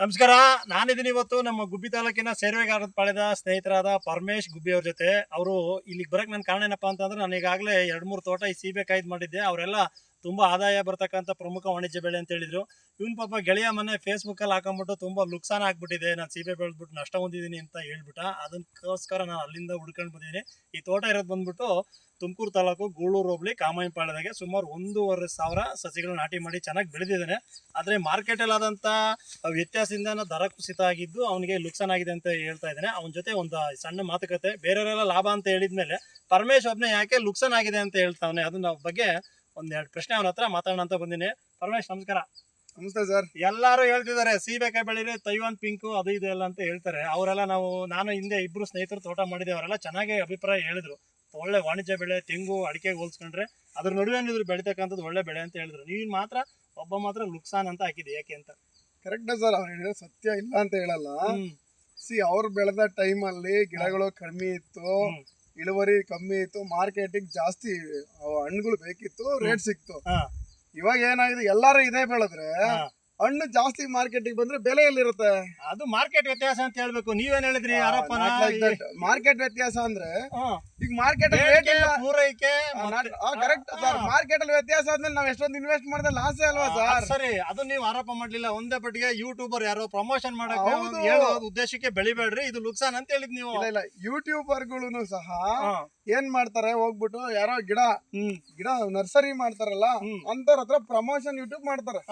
ನಮಸ್ಕಾರ, ನಾನಿದ್ದೀನಿ ಇವತ್ತು ನಮ್ಮ ಗುಬ್ಬಿ ತಾಲೂಕಿನ ಸೇರ್ವೆಗಾರದ ಪಾಳ್ಯದ ಸ್ನೇಹಿತರಾದ ಪರಮೇಶ್ ಗುಬ್ಬಿ ಅವ್ರ ಜೊತೆ. ಅವರು ಇಲ್ಲಿಗೆ ಬರಕ್ ನನ್ನ ಕಾರಣ ಏನಪ್ಪಾ ಅಂತಂದ್ರೆ ನಾನು ಈಗಾಗಲೇ ಎರಡು ಮೂರು ತೋಟ ಈ ಸೀಬೆಕಾಯ್ದು ಮಾಡಿದ್ದೆ. ಅವರೆಲ್ಲ ತುಂಬಾ ಆದಾಯ ಬರ್ತಕ್ಕಂಥ ಪ್ರಮುಖ ವಾಣಿಜ್ಯ ಬೆಳೆ ಅಂತ ಹೇಳಿದ್ರು. ಇವನ್ ಪಾಪ ಗೆಳೆಯ ಮೊನ್ನೆ ಫೇಸ್ಬುಕ್ ಅಲ್ಲಿ ಹಾಕೊಂಡ್ಬಿಟ್ಟು ತುಂಬಾ ನುಕ್ಸಾನ ಆಗ್ಬಿಟ್ಟಿದೆ. ನಾನು ಸೀಬೆ ಬೆಳೆದ್ಬಿಟ್ಟು ನಷ್ಟ ಹೊಂದಿದ್ದೀನಿ ಅಂತ ಹೇಳ್ಬಿಟ್ಟ. ಅದಕ್ಕೋಸ್ಕರ ನಾನು ಅಲ್ಲಿಂದ ಹುಡ್ಕೊಂಡು ಬಂದಿದ್ದೀನಿ. ಈ ತೋಟ ಇರೋದು ಬಂದ್ಬಿಟ್ಟು ತುಮಕೂರು ತಾಲೂಕು ಗೂಳೂರು ಹೋಬಳಿ ಕಾಮಾಯಿಪಾಳ್ಯದಾಗೆ ಸುಮಾರು ಒಂದೂವರೆ ಸಾವಿರ ಸಸಿಗಳು ನಾಟಿ ಮಾಡಿ ಚೆನ್ನಾಗಿ ಬೆಳೆದಿದ್ದಾನೆ. ಆದರೆ ಮಾರ್ಕೆಟಲ್ಲಿ ಆದಂಥ ವ್ಯತ್ಯಾಸದಿಂದ ದರ ಕುಸಿತ ಆಗಿದ್ದು ಅವನಿಗೆ ಲುಕ್ಸಾನ್ ಆಗಿದೆ ಅಂತ ಹೇಳ್ತಾ ಇದ್ದಾನೆ. ಅವನ ಜೊತೆ ಒಂದು ಸಣ್ಣ ಮಾತುಕತೆ. ಬೇರೆಯವರೆಲ್ಲ ಲಾಭ ಅಂತ ಹೇಳಿದ್ಮೇಲೆ ಪರಮೇಶ್ ಒಬ್ಬನೇ ಯಾಕೆ ಲುಕ್ಸಾನ್ ಆಗಿದೆ ಅಂತ ಹೇಳ್ತಾವನೆ? ಅದನ್ನ ಬಗ್ಗೆ ಒಂದೆರಡು ಪ್ರಶ್ನೆ ಅವನ ಹತ್ರ ಮಾತಾಡೋಣ ಅಂತ ಬಂದಿನಿ. ಪರಮೇಶ್ ನಮಸ್ಕಾರ. ನಮಸ್ತೆ ಸರ್. ಎಲ್ಲರೂ ಹೇಳ್ತಿದ್ದಾರೆ ಸೀಬೆಕಾಯಿ ಬೆಳೀರಿ ತೈವಾನ್ ಪಿಂಕು ಅದು ಇದು ಎಲ್ಲ ಅಂತ ಹೇಳ್ತಾರೆ. ಅವರೆಲ್ಲ ನಾವು ನಾನು ಹಿಂದೆ ಇಬ್ರು ಸ್ನೇಹಿತರು ತೋಟ ಮಾಡಿದೆ ಅವರೆಲ್ಲ ಚೆನ್ನಾಗಿ ಅಭಿಪ್ರಾಯ ಹೇಳಿದ್ರು. ಒಳ್ಳೆ ವಾಣಿಜ್ಯ ಬೆಳೆ ತೆಂಗು ಅಡಿಕೆಗೆ ಹೋಲ್ಸ್ಕೊಂಡ್ರೆ ಅದ್ರ ನಡುವೆ ಇದ್ರು ಬೆಳಿತಕ್ಕಂಥದ್ದು ಒಳ್ಳೆ ಬೆಳೆ ಅಂತ ಹೇಳಿದ್ರು. ನೀನು ಮಾತ್ರ ಒಬ್ಬ ಮಾತ್ರ ಲುಕ್ಸಾನ್ ಅಂತ ಹಾಕಿದೆ ಯಾಕೆ ಅಂತ? ಕರೆಕ್ಟ್ ಸರ್ ಅವ್ರು ಹೇಳಿದ್ರೆ ಸತ್ಯ ಇಲ್ಲ ಅಂತ ಹೇಳಲ್ಲ. ಸಿ ಅವ್ರು ಬೆಳೆದ ಟೈಮಲ್ಲಿ ಅಲ್ಲಿ ಗಿಡಗಳು ಕಡಿಮೆ ಇತ್ತು. ಇಳುವರಿ ಕಮ್ಮಿ ಇತ್ತು ಮಾರ್ಕೆಟಿಗೆ ಜಾಸ್ತಿ ಹಣ್ಣುಗಳು ಬೇಕಿತ್ತು ರೇಟ್ ಸಿಕ್ತು. ಇವಾಗ ಏನಾಗಿದೆ ಎಲ್ಲಾರು ಇದೇ ಬೆಳೆದ್ರೆ. ಹಣ್ಣು ಜಾಸ್ತಿ ಮಾರ್ಕೆಟಿಗೆ ಬಂದ್ರೆ ಬೆಲೆ ಎಲ್ಲಿರುತ್ತೆ? ಅದು ಮಾರ್ಕೆಟ್ ವ್ಯತ್ಯಾಸ ಅಂತ ಹೇಳ್ಬೇಕು. ನೀವೇನ್ ಹೇಳಿದ್ರಿ ಯಾರಪ್ಪ ಮಾರ್ಕೆಟ್ ವ್ಯತ್ಯಾಸ ಅಂದ್ರೆ. ಈಗ ಮಾರ್ಕೆಟ್ ರೇಟ್ ಇಲ್ಲ. ಪೂರೈಕೆ ಕರೆಕ್ಟ್ ಸರ್ ಮಾರ್ಕೆಟ್ ಅಲ್ಲಿ ವ್ಯತ್ಯಾಸ ಆದ್ಮೇಲೆ ನಾವ್ ಎಷ್ಟೊಂದು ಇನ್ವೆಸ್ಟ್ ಮಾಡಿದ್ರೆ ಲಾಸ್ ಅಲ್ವಾ ಸರ್? ಸರಿ ಅದು ನೀವು ಆರೋಪ ಮಾಡ್ಲಿಲ್ಲ. ಒಂದೇ ಪಟ್ಟಿಗೆ ಯೂಟ್ಯೂಬರ್ ಯಾರೋ ಪ್ರಮೋಷನ್ ಮಾಡಕ್. ಹೇಳೋ ಉದ್ದೇಶಕ್ಕೆ ಬೆಳಿಬೇಡ್ರಿ. ಇದು ಲುಕ್ಸಾನ್ ಅಂತ ಹೇಳಿದ್ ನೀವು. ಇಲ್ಲ ಇಲ್ಲ. ಯೂಟ್ಯೂಬರ್ಗಳು ಸಹ. ಏನ್ ಮಾಡ್ತಾರೆ? ಹೋಗ್ಬಿಟ್ಟು ಯಾರೋ ಗಿಡ ಗಿಡ ನರ್ಸರಿ ಮಾಡ್ತಾರಲ್ಲ. ಅಂತವ್ರ ಹತ್ರ ಪ್ರಮೋಷನ್ ಯೂಟ್ಯೂಬ್ ಮಾಡ್ತಾರೆ.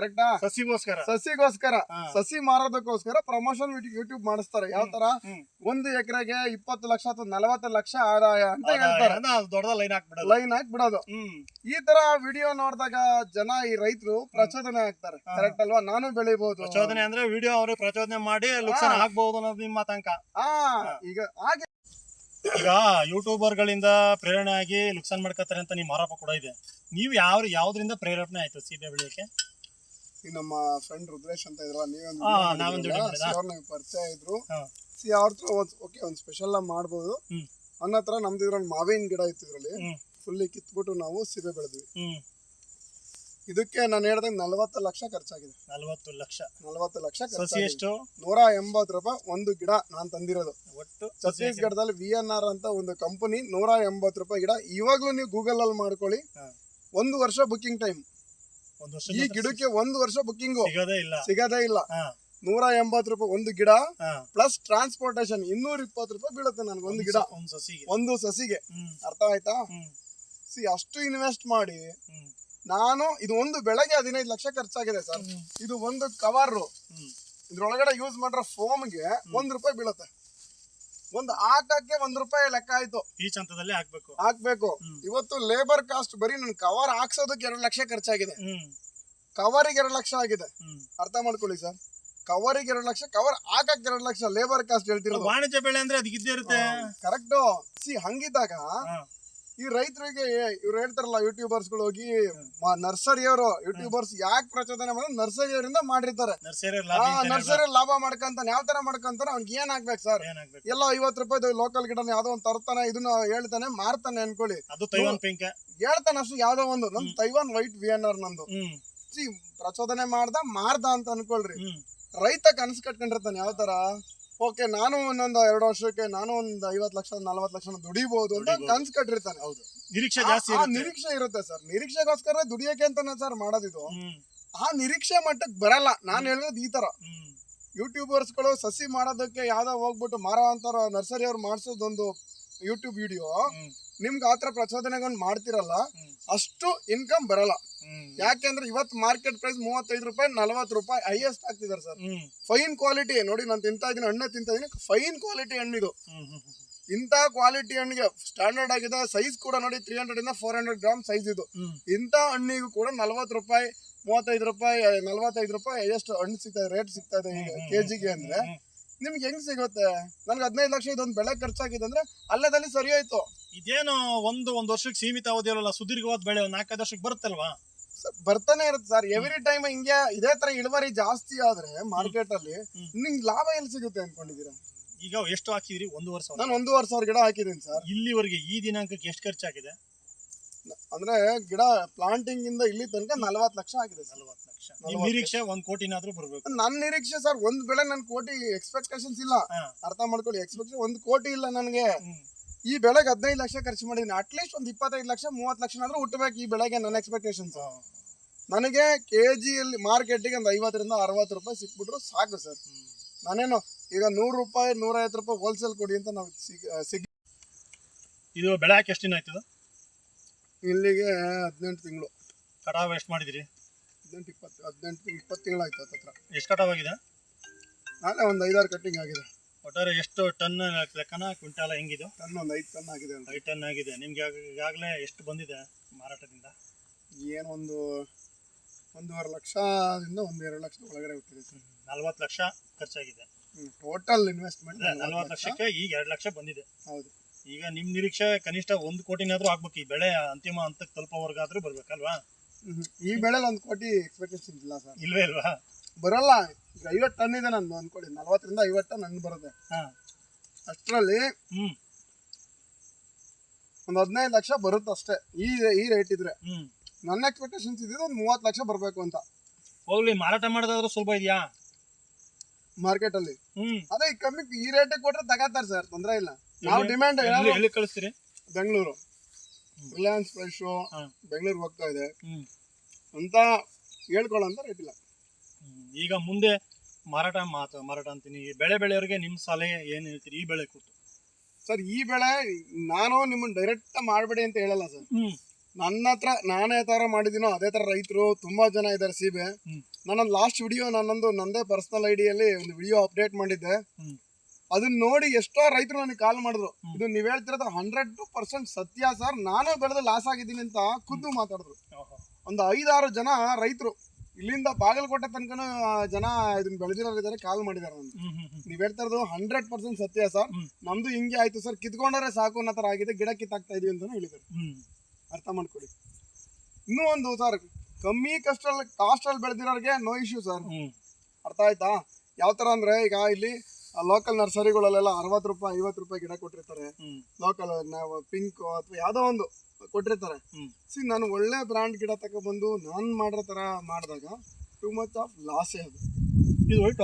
ಕರೆಕ್ಟಾ? ಸಸಿಗೋಸ್ಕರ. ಸಸಿಗೋಸ್ಕರ. ಸಸಿ ಮಾರೋದಕ್ಕೋಸ್ಕರ ಪ್ರಮೋಷನ್ ಯೂಟ್ಯೂಬ್ ಮಾಡಿಸ್ತಾರೆ. ಯಾವ ತರ. ಒಂದು ಎಕರೆಗೆ ಇಪ್ಪತ್ತು ಲಕ್ಷ ಅಥವಾ ನಲವತ್ತು ಲಕ್ಷ ಆದಾಯ ಅಂತ ಹೇಳ್ತಾರೆ. ದೊಡ್ಡದ ಲೈನ್ ಹಾಕ್ಬಿಡೋದು. ಲೈನ್ ಹಾಕ್ಬಿಡೋದು. ಈ ತರ ವಿಡಿಯೋ ನೋಡಿದಾಗ ಜನ ಈ ರೈತರು ಪ್ರಚೋದನೆ ಆಗ್ತಾರೆ. ಕರೆಕ್ಟ್ ಅಲ್ವಾ? ನಾನು ಬೆಳಿಬಹುದು ಪ್ರಚೋದನೆ ಅಂದ್ರೆ ವಿಡಿಯೋ ಅವರು ಪ್ರಚೋದನೆ ಮಾಡಿ ಲುಕ್ಸಾನ್ ಆಗ್ಬಹುದು ಅನ್ನೋದು ನಿಮ್ಮ ತನಕ ಆ ಈಗ ಹಾಗೆ ಈಗ ಯೂಟ್ಯೂಬರ್ ಗಳಿಂದ ಪ್ರೇರಣೆ ಆಗಿ ಲುಕ್ಸಾನ್ ಮಾಡ್ಕೋತಾರೆ ಅಂತ ನಿಮ್ಮ ಆರೋಪ ಕೂಡ ಇದೆ. ನೀವು ಯಾವ ಯಾವ್ದ್ರಿಂದ ಪ್ರೇರೇಪಣೆ ಆಯ್ತು ಸೀಬೆ ಬೆಳೆಯಕ್ಕೆ? ನಮ್ಮ ಫ್ರೆಂಡ್ ರುದ್ರೇಶ್ ಅಂತ ಇದ್ರಲ್ಲ ನೀವೊಂದು ಹಾ, video ನಾವೊಂದು ಮಾಡಿದ್ರಲ್ಲ, video ಮಾಡಿದ್ದೆ. so ಅವ್ರು ನಂಗೆ ಪರಿಚಯ ಇದ್ರು. ಹಾ. ಸಿ ಅವ್ರ ಹತ್ರ ಒಂದ್ ಓಕೆ ಒಂದ್ ಸ್ಪೆಷಲ್ ಮಾಡ್ಬೋದು. ಹ್ಮ್. ನನ್ನ ಹತ್ರ ನಮ್ದು ಇದ್ರಲ್ಲಿ ಮಾವಿನ ಗಿಡ ಇತ್ತು ಇದ್ರಲ್ಲಿ. ಹ್ಮ್. ಫುಲ್ಲಿ ಕಿತ್ಬಿಟ್ಟು ನಾವು ಸೀಬೆ ಬೆಳೆದ್ವಿ. ಹ್ಮ್. ಇದಕ್ಕೆ ನಾನು ಹೇಳ್ದಂಗೆ ನಲವತ್ತು ಲಕ್ಷ ಖರ್ಚಾಗಿದೆ. ನಲ್ವತ್ತು ಲಕ್ಷ. ನಲವತ್ತು ಲಕ್ಷ ಸಸಿ ಖರ್ಚಾಗಿದೆ. ಎಷ್ಟು? ನೂರ ಎಂಬತ್ತು ರೂಪಾಯಿ ಒಂದು ಗಿಡ ನಾನ್ ತಂದಿರೋದು. ಒಟ್ಟು ಸಸಿ ಛತ್ತೀಸ್ಗಢದಲ್ಲಿ ವಿ ಎನ್ ಆರ್ ಅಂತ ಒಂದು ಕಂಪನಿ ನೂರ ಎಂಬತ್ತು ರೂಪಾಯಿ ಗಿಡ. ಇವಾಗ್ಲೂ ನೀವು ಗೂಗಲ್ ಅಲ್ಲಿ ಮಾಡ್ಕೊಳ್ಳಿ. ಹಾ. ಒಂದು ವರ್ಷ ಬುಕಿಂಗ್ ಟೈಮ್ ಒಂದು ವರ್ಷ ಈ ಗಿಡಕ್ಕೆ ಒಂದು ವರ್ಷ ಬುಕಿಂಗು ಸಿಗೋದೇ ಇಲ್ಲ. ಸಿಗದೇ ಇಲ್ಲ. ಹಾ. ನೂರ ಎಂಬತ್ತು ರೂಪಾಯಿ ಒಂದು ಗಿಡ ಪ್ಲಸ್ ಟ್ರಾನ್ಸ್ಪೋರ್ಟೇಶನ್ ಇನ್ನೂರ ಇಪ್ಪತ್ತು ರೂಪಾಯಿ ಬೀಳುತ್ತೆ ನನಗೆ ಒಂದು ಗಿಡ. ಒಂದು ಸಸಿಗೆ. ಒಂದು ಸಸಿಗೆ. ಅರ್ಥ ಆಯ್ತಾ? ಸಿ ಅಷ್ಟು ಇನ್ವೆಸ್ಟ್ ಮಾಡಿ ನಾನು ಇದು ಒಂದು ಬೆಳಗ್ಗೆ ಹದಿನೈದು ಲಕ್ಷ ಖರ್ಚಾಗಿದೆ ಸರ್. ಇದು ಒಂದು ಕವರ್ ಇದ್ರೊಳಗಡೆ ಯೂಸ್ ಮಾಡಿರೋ ಫೋಮ್ಗೆ ಒಂದ್ ರೂಪಾಯಿ ಬೀಳುತ್ತೆ. ಒಂದು ಹಾಕಕ್ಕೆ ಒಂದ್ ರೂಪಾಯಿ ಲೆಕ್ಕ ಆಯ್ತು. ಈ ಚಂತದಲ್ಲಿ ಹಾಕ್ಬೇಕು. ಹಾಕ್ಬೇಕು. ಇವತ್ತು ಲೇಬರ್ ಕಾಸ್ಟ್ ಬರೀ ನನ್ ಕವರ್ ಹಾಕ್ಸೋದಕ್ಕೆ ಎರಡು ಲಕ್ಷ ಖರ್ಚಾಗಿದೆ. ಕವರ್ ಕವರಿಗೆ ಎರಡು ಲಕ್ಷ ಆಗಿದೆ. ಅರ್ಥ ಮಾಡ್ಕೊಳ್ಳಿ ಸರ್ ಕವರಿಗೆ ಎರಡು ಲಕ್ಷ ಕವರ್ ಹಾಕಕ್ಕೆ ಎರಡು ಲಕ್ಷ ಲೇಬರ್ ಕಾಸ್ಟ್ ಹೇಳ್ತಿರೋದು. ವಾಣಿಜ್ಯ ಬೆಳೆ ಅಂದ್ರೆ ಅದಕ್ಕೆ ಇದ್ದೇ ಇರುತ್ತೆ. ಕರೆಕ್ಟ್ ಸಿ ಹಂಗಿದ್ದಾಗ. ಈ ರೈತರಿಗೆ ಇವ್ರು ಹೇಳ್ತಾರಲ್ಲ ಯೂಟ್ಯೂಬರ್ಸ್ಗಳು ಹೋಗಿ ನರ್ಸರಿಯವರು ಯೂಟ್ಯೂಬರ್ಸ್ ಯಾಕೆ ಪ್ರಚೋದನೆ ಮಾಡಿದ್ರೆ? ನರ್ಸರಿಯವರಿಂದ ಮಾಡಿರ್ತಾರೆ. ನರ್ಸರಿ ನರ್ಸರಿ ಲಾಭ ಮಾಡ್ಕಂತಾನೆ ಯಾವ ತರ ಮಾಡ್ಕಂತಾನೆ ಅವ್ನಿಗೆ ಏನ್ ಆಗ್ಬೇಕು ಸರ್? ಎಲ್ಲ ಐವತ್ತು ರೂಪಾಯಿ ಲೋಕಲ್ ಗಿಡನ ಯಾವ್ದೋ ಒಂದು ತರ್ತಾನೆ ಇದನ್ನ ಹೇಳ್ತಾನೆ ಮಾರ್ತಾನೆ ಅನ್ಕೊಳ್ಳಿ. ಹೇಳ್ತಾನೆ ಅಷ್ಟು ಯಾವ್ದೋ ಒಂದು ನಮ್ ತೈವಾನ್ ವೈಟ್ ವಿಯನ್ನರ್ ನಂದು ಸಿ ಪ್ರಚೋದನೆ ಮಾಡ್ದ ಮಾರ್ದ ಅಂತ ಅನ್ಕೊಳ್ರಿ. ರೈತ ಕನಸು ಕಟ್ಕೊಂಡಿರ್ತಾನೆ ಯಾವ ತರ ಓಕೆ ನಾನು ಒಂದೊಂದು ಎರಡು ವರ್ಷಕ್ಕೆ ನಾನು ಒಂದು ಐವತ್ ಲಕ್ಷ ನಲ್ವತ್ ಲಕ್ಷ ದುಡಿಬಹುದು ಅಂತ ಕನ್ಸ್ ಕಟ್ಟಿರ್ತಾನೆ ಹೌದು. ನಿರೀಕ್ಷೆ ಜಾಸ್ತಿ ಇರುತ್ತೆ. ನಿರೀಕ್ಷೆ ಇರುತ್ತೆ ಸರ್. ನಿರೀಕ್ಷೆಗೋಸ್ಕರ ದುಡಿಯಕ್ಕೆ ಅಂತಾನೆ ಸರ್ ಮಾಡೋದಿದು. ಆ ನಿರೀಕ್ಷೆ ಮಟ್ಟಕ್ಕೆ ಬರಲ್ಲ. ನಾನು ಹೇಳೋದು ಈ ತರ ಯೂಟ್ಯೂಬರ್ಸ್ ಯೂಟ್ಯೂಬರ್ಸ್ಗಳು ಸಸಿ ಮಾಡೋದಕ್ಕೆ ಯಾವ್ದೋ ಹೋಗ್ಬಿಟ್ಟು ಮಾರೋ ಅಂತಾರ ನರ್ಸರಿ ಅವ್ರು ಮಾಡಿಸೋದೊಂದು ಯೂಟ್ಯೂಬ್ ವಿಡಿಯೋ. ಹ್ಮ್ ಆ ಆತರ ಪ್ರಚೋದನೆಗೊಂಡು ಮಾಡ್ತಿರಲ್ಲ. ಅಷ್ಟು ಇನ್ಕಮ್ ಬರಲ್ಲ. ಯಾಕೆಂದ್ರೆ ಇವತ್ತು ಮಾರ್ಕೆಟ್ ಪ್ರೈಸ್ ಮೂವತ್ತೈದು ರೂಪಾಯಿ ನಲವತ್ತು ರೂಪಾಯಿ ಹೈಯೆಸ್ಟ್ ಆಗ್ತಿದ್ದಾರೆ ಸರ್. ಫೈನ್ ಕ್ವಾಲಿಟಿ ನೋಡಿ ನಾನು ತಿಂತಾ ಇದೀನಿ ಹಣ್ಣು ತಿಂತಾ ಇದೀನಿ ಫೈನ್ ಕ್ವಾಲಿಟಿ ಹಣ್ಣಿದು ಇಂಥ ಕ್ವಾಲಿಟಿ ಹಣ್ಣಿಗೆ ಸ್ಟ್ಯಾಂಡರ್ಡ್ ಆಗಿದೆ ಸೈಜ್ ಕೂಡ ನೋಡಿ ತ್ರೀ ಹಂಡ್ರೆಡ್ ಇಂದ ಫೋರ್ ಹಂಡ್ರೆಡ್ ಗ್ರಾಮ್ ಸೈಜ್ ಇದು. ಇಂಥ ಹಣ್ಣಿಗೂ ಕೂಡ ನಲ್ವತ್ತು ರೂಪಾಯಿ ಮೂವತ್ತೈದು ರೂಪಾಯಿ ನಲ್ವತ್ತೈದು ರೂಪಾಯಿ ಎಷ್ಟು ಹಣ್ಣು ಸಿಗ್ತದೆ ರೇಟ್ ಸಿಗ್ತಾ ಇದೆ ಈಗ ಕೆಜಿಗೆ ಅಂದ್ರೆ. ನಿಮ್ಗೆ ಹೆಂಗ್ ಸಿಗುತ್ತೆ? ನನ್ಗೆ ಹದಿನೈದು ಲಕ್ಷ ಇದೊಂದು ಬೆಳೆ ಖರ್ಚಾಗಿದೆ ಅಂದ್ರೆ ಅಲ್ಲದಲ್ಲಿ ಸರಿ ಹೋಯ್ತು. ಇದೇನು ಒಂದು ಒಂದ್ ವರ್ಷಕ್ಕೆ ಸೀಮಿತ ಅವಧಿಯಲ್ಲ ಸುದೀರ್ಘವಾದ ಬೆಳೆ ಒಂದು ನಾಲ್ಕೈದು ವರ್ಷಕ್ಕೆ ಬರುತ್ತಲ್ವಾ? ಬರ್ತಾನೆ ಇರುತ್ತೆ ಸರ್. ಎವ್ರಿ ಟೈಮ್ ಹಿಂಗೆ ಇದೇ ತರ ಇಳುವರಿ ಜಾಸ್ತಿ ಆದ್ರೆ ಮಾರ್ಕೆಟ್ ಅಲ್ಲಿ. ನಿಮ್ಗೆ ಲಾಭ ಎಲ್ಲಿ ಸಿಗುತ್ತೆ ಅನ್ಕೊಂಡಿದ್ದೀರಾ? ಈಗ ಎಷ್ಟು ಹಾಕಿದ್ರಿ? ಒಂದು ವರ್ಷ ನಾನು ಒಂದೂವರೆ ಸಾವಿರ ಗಿಡ ಹಾಕಿದ್ದೀನಿ ಸರ್. ಇಲ್ಲಿವರೆಗೆ ಈ ದಿನಾಂಕಕ್ಕೆ ಎಷ್ಟು ಖರ್ಚಾಗಿದೆ? ಅಂದ್ರೆ ಗಿಡ ಪ್ಲಾಂಟಿಂಗ್ ಇಂದ ಇಲ್ಲಿ ತನಕ ನಲ್ವತ್ತು ಲಕ್ಷ ಆಗಿದೆ ನಲ್ವತ್ತು ನಿಮ್ ನಿರೀಕ್ಷೆ ಒಂದ್ ಕೋಟಿನಾದ್ರೂ ಬರ್ಬೇಕು. ನನ್ನ ನಿರೀಕ್ಷೆ ಸರ್ ಒಂದ್ ಬೆಳೆ ನನ್ ಕೋಟಿ ಎಕ್ಸ್ಪೆಕ್ಟೇಷನ್ಸ್ ಇಲ್ಲ. ಹಾ. ಅರ್ಥ ಮಾಡ್ಕೊಳ್ಳಿ ಎಕ್ಸ್ಪೆಕ್ಟೇಷನ್ ಒಂದ್ ಕೋಟಿ ಇಲ್ಲ ನನಗೆ. ಈ ಬೆಳೆಗೆ ಹದಿನೈದು ಲಕ್ಷ ಖರ್ಚು ಮಾಡಿದೀನಿ. ಅಟ್ಲೀಸ್ಟ್ ಒಂದ್ ಇಪ್ಪತ್ತೈದು ಲಕ್ಷ ಮೂವತ್ತು ಲಕ್ಷ ಆದ್ರೂ ಹುಟ್ಟಬೇಕು ಈ ಬೆಳೆಗೆ ನನ್ನ ಎಕ್ಸ್ಪೆಕ್ಟೇಷನ್ಸ್ ನನಗೆ ಕೆ ಜಿಯಲ್ಲಿ ಮಾರ್ಕೆಟಿಗೆ ಒಂದು ಐವತ್ತರಿಂದ ಅರವತ್ತು ರೂಪಾಯಿ ಸಿಕ್ಬಿಟ್ರು ಸಾಕು ಸರ್. ನಾನೇನು ಈಗ ನೂರು ರೂಪಾಯಿ ನೂರೈವತ್ತು ರೂಪಾಯಿ ಹೋಲ್ಸೇಲ್ ಕೊಡಿ ಅಂತ ನಾವು ಸಿಗ ಸಿಗ್ ಇದು ಬೆಳೆ ಹಾಕಿ ಎಷ್ಟು ದಿನ ಆಯ್ತದ? ಇಲ್ಲಿಗೆ ಹದಿನೆಂಟು ತಿಂಗಳು. ಕಟಾವ್ ಎಷ್ಟು ಮಾಡಿದಿರಿ? ಹದಿನೆಂಟು ಇಪ್ಪತ್ತು ಹದಿನೆಂಟು ಇಪ್ಪತ್ತು ತಿಂಗಳಾಯ್ತು ಹತ್ರ ಎಷ್ಟು ಕಟಾವ್ ಆಗಿದೆ? ನಾಳೆ ಒಂದು ಐದಾರು ಕಟ್ಟಿಂಗ್ ಆಗಿದೆ. ಒಟ್ಟಾರೆ ಎಷ್ಟು ಟನ್ ಲೆಕ್ಕನ ಕ್ವಿಂಟಾಲ ಹೆಂಗಿದೆ? ಟನ್ ಒಂದು ಐದು ಟನ್ ಆಗಿದೆ ಅಂತ ಐದು ಟನ್ ಆಗಿದೆ. ನಿಮ್ಗೆ ಈಗಾಗಲೇ ಎಷ್ಟು ಬಂದಿದೆ ಮಾರಾಟದಿಂದ? ಏನು ಒಂದು ಒಂದೂವರೆ ಲಕ್ಷದಿಂದ ಒಂದು ಎರಡು ಲಕ್ಷದ ಒಳಗಡೆ ಹೋಗ್ತಿದೆ ಸರ್. ನಲ್ವತ್ತು ಲಕ್ಷ ಖರ್ಚಾಗಿದೆ. ಟೋಟಲ್ ಇನ್ವೆಸ್ಟ್ಮೆಂಟ್ ನಲ್ವತ್ತು ಲಕ್ಷಕ್ಕೆ ಈಗ ಎರಡು ಲಕ್ಷ ಬಂದಿದೆ. ಹೌದು. ಈಗ ನಿಮ್ಮ ನಿರೀಕ್ಷೆ ಕನಿಷ್ಠ ಒಂದು ಕೋಟಿನಾದರೂ ಆಗ್ಬೇಕು. ಈ ಬೆಳೆ ಅಂತಿಮ ಹಂತಕ್ಕೆ ತಲುಪೋವರೆಗಾದರೂ ಬರಬೇಕಲ್ವಾ. ಈ ಬೆಳೆಲಿ ಒಂದು ಕೋಟಿ ಎಕ್ಸ್ಪೆಕ್ಟೇಷನ್ ಇಲ್ಲ ಸರ್. ಇಲ್ವೇ ಇಲ್ವಾ? ಬರಲ್ಲ. ಈಗ ಐವತ್ತು ಟನ್ ಇದೆ ನಂದು ಅಂದ್ಕೊಳ್ಳಿ ನಲ್ವತ್ತರಿಂದ ಐವತ್ತು ಟನ್ ಹಣ್ಣು ಬರುತ್ತೆ. ಹಾ. ಅಷ್ಟರಲ್ಲಿ ಹ್ಮ್. ಒಂದು ಹದಿನೈದು ಲಕ್ಷ ಬರುತ್ತೆ ಅಷ್ಟೇ. ಈ ಈ ರೇಟ್ ಇದ್ರೆ. ಹ್ಮ್. ನನ್ನ ಎಕ್ಸ್ಪೆಕ್ಟೇಷನ್ಸ್ ಇದ್ದಿದ್ದು ಒಂದು ಮೂವತ್ತು ಲಕ್ಷ ಬರಬೇಕು ಅಂತ. ಹೋಗ್ಲಿ ಮಾರಾಟ ಮಾಡೋದಾದ್ರೂ ಸುಲಭ ಇದೆಯಾ? ಮಾರ್ಕೆಟಲ್ಲಿ. ಹ್ಮ್. ಅದೇ ಈ ಕಮ್ಮಿ ಈ ರೇಟಿಗೆ ಕೊಟ್ರೆ ತಗೋತಾರೆ ಸರ್ ತೊಂದರೆ ಇಲ್ಲ. ನಾವು ಡಿಮ್ಯಾಂಡ್ ಹೇಳಿ ಎಲ್ಲಿ ಕಳಿಸ್ತೀರಿ? ಬೆಂಗಳೂರು. ರಿಲಯನ್ಸ್ ಫ್ರೆಶ್. ಬೆಂಗಳೂರಿಗೆ ಹೋಗ್ತಾ ಇದೆ. ಅಂತ ಹೇಳ್ಕೊಳ್ಳೋಂತ ರೇಟ್ ಇಲ್ಲ. ಈಗ ಮುಂದೆ ಮಾರಾಟ ಮಾತು ಮಾರಾಟ ಅಂತೀನಿ. ಈ ಬೆಳೆ ಬೆಳೆಯೋರಿಗೆ ನಿಮ್ಮ ಸಲಹೆ ಏನು ಹೇಳ್ತೀರಿ? ಈ ಬೆಳೆ ಕೂತು ಸರ್ ಈ ಬೆಳೆ ನಾನು ನಿಮ್ಮನ್ನ ಡೈರೆಕ್ಟ್ ಮಾಡಬೇಡಿ ಅಂತ ಹೇಳಲ್ಲ ಸರ್. ನನ್ನ ಹತ್ರ ನಾನೇ ತರ ಮಾಡಿದ್ದೀನೋ ಅದೇ ತರ ರೈತರು ತುಂಬಾ ಜನ ಇದ್ದಾರೆ ಸೀಬೆ ನನ್ನ ಲಾಸ್ಟ್ ವಿಡಿಯೋ ನನ್ನೊಂದು ನಂದೇ ಪರ್ಸನಲ್ ಐಡಿಯಲ್ಲಿ ಒಂದು ವಿಡಿಯೋ ಅಪ್ಡೇಟ್ ಮಾಡಿದ್ದೆ. ಅದನ್ನ ನೋಡಿ ಎಷ್ಟೋ ರೈತರು ನನಗೆ ಕಾಲ್ ಮಾಡಿದ್ರು. ಇದು ನೀವ್ ಹೇಳ್ತಿರೋದು ಹಂಡ್ರೆಡ್ ಟು ಪರ್ಸೆಂಟ್ ಸತ್ಯ ಸರ್ ನಾನು ಬೆಳೆದು ಲಾಸ್ ಆಗಿದ್ದೀನಿ ಅಂತ ಖುದ್ದು ಮಾತಾಡಿದ್ರು. ಒಂದು ಐದಾರು ಜನ ರೈತರು ಇಲ್ಲಿಂದ ಬಾಗಲಕೋಟೆ ತನಕನೂ ಜನ ಇದನ್ನ ಬೆಳೆದಿರೋರಿದ್ದಾರೆ ಕಾಲ್ ಮಾಡಿದಾರೆ ನನಗೆ. ನೀವ್ ಹೇಳ್ತಾ ಇರೋದು ಹಂಡ್ರೆಡ್ ಪರ್ಸೆಂಟ್ ಸತ್ಯ ಸರ್. ನಮ್ದು ಹಿಂಗೆ ಆಯ್ತು ಸರ್ ಕಿತ್ಕೊಂಡ್ರೆ ಸಾಕು ಅನ್ನೋ ತರ ಆಗಿದೆ ಗಿಡ ಕಿತ್ತಾಗ್ತಾ ಇದೀವಿ ಅಂತಾನು ಹೇಳಿದ್ರು ಅರ್ಥ ಮಾಡ್ಕೊಳ್ಳಿ. ಇನ್ನೂ ಒಂದು ಸರ್ ಕಮ್ಮಿ ಕಾಸ್ಟ್ ಅಲ್ಲಿ ಬೆಳೆದಿರೋರಿಗೆ ನೋ ಇಶ್ಯೂ ಸರ್ ಅರ್ಥ ಆಯ್ತಾ? ಯಾವ ತರ ಅಂದ್ರೆ ಈಗ ಇಲ್ಲಿ ಲೋಕಲ್ ನರ್ಸರಿಗಳಲ್ಲೆಲ್ಲ ಅರವತ್ತು ರೂಪಾಯಿ ಐವತ್ತು ರೂಪಾಯಿ ಗಿಡ ಕೊಟ್ಟಿರ್ತಾರೆ. ಲೋಕಲ್ ನಾವು ಪಿಂಕ್ ಅಥವಾ ಯಾವುದೋ ಒಂದು ಕೊಟ್ಟಿರ್ತಾರೆ. ಸಿ ನಾನು ಒಳ್ಳೆ ಬ್ರ್ಯಾಂಡ್ ಗಿಡ ತಗೊಬಂದು ನಾನು ಮಾಡಿರೋ ಥರ ಮಾಡಿದಾಗ ಟೂ ಮಚ್ ಆಫ್ ಲಾಸ್ ಅದು. ಇದು ವೈಟ್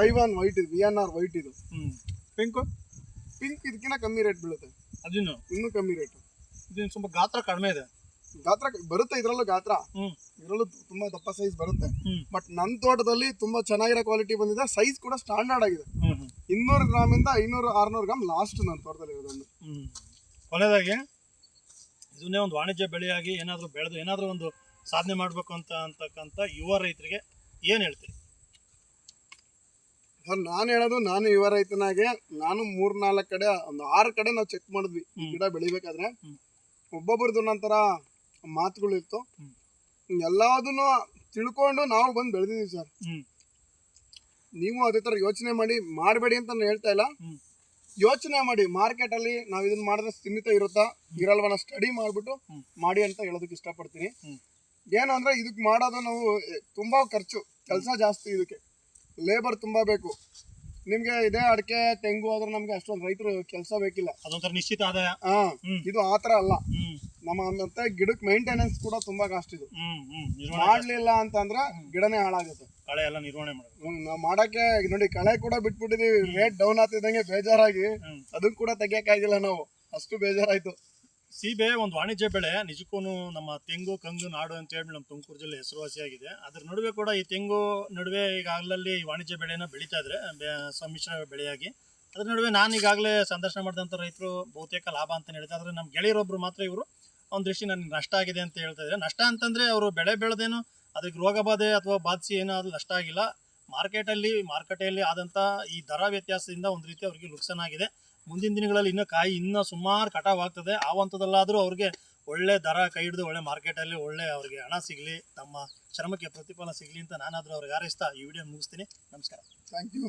ಟೈವಾನ್ ವೈಟ್ ಇದು ವಿ ಎನ್ ಆರ್ ವೈಟ್ ಇದು. ಪಿಂಕ್ ಪಿಂಕು ಪಿಂಕ್ ಇದಕ್ಕಿಂತ ಕಮ್ಮಿ ರೇಟ್ ಬೀಳುತ್ತೆ. ಅದಿನ್ನು? ಇನ್ನೂ ಕಮ್ಮಿ ರೇಟ್ ಇದು ಸ್ವಲ್ಪ ಗಾತ್ರ ಕಡಿಮೆ ಇದೆ. ಗಾತ್ರ ಬರುತ್ತೆ ಇದ್ರಲ್ಲೂ ಗಾತ್ರ. ಇದ್ರಲ್ಲೂ ತುಂಬಾ ದಪ್ಪ ಸೈಜ್ ಬರುತ್ತೆ. ಬಟ್ ನನ್ನ ತೋಟದಲ್ಲಿ ತುಂಬಾ ಚೆನ್ನಾಗಿರೋ ಕ್ವಾಲಿಟಿ ಬಂದಿದೆ. ಸೈಜ್ ಕೂಡ ಸ್ಟ್ಯಾಂಡರ್ಡ್ ಆಗಿದೆ. ಇನ್ನೂರು ಗ್ರಾಮ್ ಇಂದ ಐನೂರು ಆರ್ನೂರು ಗ್ರಾಮ್ ಲಾಸ್ಟ್ ನನ್ನ ತೋಟದಲ್ಲಿ ಇರೋದೊಂದು. ಕೊನೆಯದಾಗಿ ಇದನ್ನೇ ಒಂದು ವಾಣಿಜ್ಯ ಬೆಳೆಯಾಗಿ ಏನಾದರೂ ಬೆಳೆದು ಏನಾದರೂ ಒಂದು ಸಾಧನೆ ಮಾಡಬೇಕು ಅಂತ ಅಂತಕ್ಕಂಥ ಯುವ ರೈತರಿಗೆ ಏನು ಹೇಳ್ತೀರಿ? ಸರ್ ನಾನು ಹೇಳೋದು ನಾನು ಯುವ ರೈತನಾಗೆ ನಾನು ಮೂರ್ ನಾಲ್ಕು ಕಡೆ ಒಂದು ಆರು ಕಡೆ ನಾವು ಚೆಕ್ ಮಾಡಿದ್ವಿ ಗಿಡ ಬೆಳಿಬೇಕಾದ್ರೆ. ಒಬ್ಬೊಬ್ರದ್ದು ನಂತರ ಮಾತುಗಳು ಇತ್ತು ಹ್ಮ್. ಎಲ್ಲದನ್ನು ತಿಳ್ಕೊಂಡು ನಾವು ಬಂದು ಬೆಳೆದಿದ್ದೀವಿ ಸರ್. ನೀವು ಅದೇ ಥರ ಯೋಚನೆ ಮಾಡಿ ಮಾಡಬೇಡಿ ಅಂತ ನಾನು ಹೇಳ್ತಾ ಇಲ್ಲ. ಯೋಚನೆ ಮಾಡಿ ಮಾರ್ಕೆಟ್ ಅಲ್ಲಿ ನಾವು ಇದನ್ನ ಮಾಡಿದ್ರೆ ಸೀಮಿತ ಇರುತ್ತಾ? ಇರಲ್ವನ ಸ್ಟಡಿ ಮಾಡ್ಬಿಟ್ಟು ಮಾಡಿ ಅಂತ ಹೇಳೋದಕ್ಕೆ ಇಷ್ಟಪಡ್ತೀನಿ. ಏನು ಅಂದ್ರೆ ಇದಕ್ಕೆ ಮಾಡೋದು ನಾವು ತುಂಬಾ ಖರ್ಚು ಕೆಲಸ ಜಾಸ್ತಿ ಇದಕ್ಕೆ. ಲೇಬರ್ ತುಂಬಾ ಬೇಕು. ನಿಮ್ಗೆ ಇದೇ ಅಡಿಕೆ ತೆಂಗು ಆದ್ರೆ ನಮ್ಗೆ ಅಷ್ಟೊಂದು ರೈತರು ಕೆಲಸ ಬೇಕಿಲ್ಲ. ಅದೊಂಥರ ನಿಶ್ಚಿತ ಆದಾಯ. ಹಾ ಇದು ಆ ಥರ ಅಲ್ಲ. ನಮ್ಮ ಅಂತ ಗಿಡಕ್ಕೆ ಮೇಂಟೆನೆನ್ಸ್ ಕೂಡ ತುಂಬಾ ಕಾಸ್ಟ್ ಇದು. ಮಾಡಲಿಲ್ಲ ಅಂತಂದ್ರೆ ಗಿಡನೇ ಹಾಳಾಗುತ್ತೆ. ಕಳೆ ಎಲ್ಲ ನಿರ್ವಹಣೆ ನಾವ್ ಮಾಡಕ್ಕೆ ನೋಡಿ ಕಳೆ ಕೂಡ ಬಿಟ್ಬಿಟ್ಟಿದೀವಿ ರೇಟ್ ಡೌನ್ ಆಗ್ತಿದ್ದಂಗೆ ಬೇಜಾರಾಗಿ ಅದಕ್ಕೆ ಕೂಡ ತೆಗಿಯಕ್ಕಾಗಿಲ್ಲ ನಾವು. ಅಷ್ಟು ಬೇಜಾರಾಯ್ತು. ಸೀಬೆ ಒಂದು ವಾಣಿಜ್ಯ ಬೆಳೆ ನಿಜಕ್ಕೂ ನಮ್ಮ ತೆಂಗು ಕಂಗು ನಾಡು ಅಂತ ಹೇಳಿ ನಮ್ಮ ತುಮಕೂರು ಜಿಲ್ಲೆ ಹೆಸರುವಾಸಿಯಾಗಿದೆ ಅದ್ರ ನಡುವೆ ಕೂಡ ಈ ತೆಂಗು ನಡುವೆ ಈಗ ಅಲ್ಲಲ್ಲಿ ವಾಣಿಜ್ಯ ಬೆಳೆನ ಬೆಳೀತಾ ಇದ್ರೆ ಸಮ್ಮಿಶ್ರ ಬೆಳೆಯಾಗಿ. ಅದ್ರ ನಡುವೆ ನಾನು ಈಗಾಗಲೇ ಸಂದರ್ಶನ ಮಾಡಿದಂಥ ರೈತರು ಬಹುತೇಕ ಲಾಭ ಅಂತ ಹೇಳ್ತಾರೆ ಆದರೆ ನಮ್ಮ ಗೆಳೆಯರೊಬ್ಬರು ಮಾತ್ರ ಇವರು. ಒಂದು ದೃಷ್ಟಿ ನನಗೆ ನಷ್ಟ ಆಗಿದೆ ಅಂತ ಹೇಳ್ತಾ ಇದ್ದಾರೆ ನಷ್ಟ ಅಂತಂದ್ರೆ ಅವರು ಬೆಳೆ ಬೆಳೆದೇನು, ಅದಕ್ಕೆ ರೋಗ ಬಾಧೆ ಅಥವಾ ಬಾಧಿಸಿ ಏನೋ ಅದು ನಷ್ಟ ಆಗಿಲ್ಲ. ಮಾರ್ಕೆಟಲ್ಲಿ, ಮಾರುಕಟ್ಟೆಯಲ್ಲಿ ಆದಂಥ ಈ ದರ ವ್ಯತ್ಯಾಸದಿಂದ ಒಂದು ರೀತಿ ಅವರಿಗೆ ನುಕ್ಸಾನ ಆಗಿದೆ. ಮುಂದಿನ ದಿನಗಳಲ್ಲಿ ಇನ್ನೂ ಕಾಯಿ ಇನ್ನೂ ಸುಮಾರು ಕಟಾವ್ ಆಗ್ತದೆ ಆ ಹಂತದಲ್ಲಾದರೂ ಅವ್ರಿಗೆ ಒಳ್ಳೆ ದರ ಕೈ ಹಿಡಿದು ಒಳ್ಳೆ ಮಾರ್ಕೆಟಲ್ಲಿ ಒಳ್ಳೆ ಅವ್ರಿಗೆ ಹಣ ಸಿಗಲಿ, ತಮ್ಮ ಶ್ರಮಕ್ಕೆ ಪ್ರತಿಫಲ ಸಿಗಲಿ ಅಂತ ನಾನಾದರೂ ಅವ್ರಿಗೆ ಹಾರೈಸ್ತಾ ಈ ವಿಡಿಯೋ ಮುಗಿಸ್ತೀನಿ. ನಮಸ್ಕಾರ. Thank you.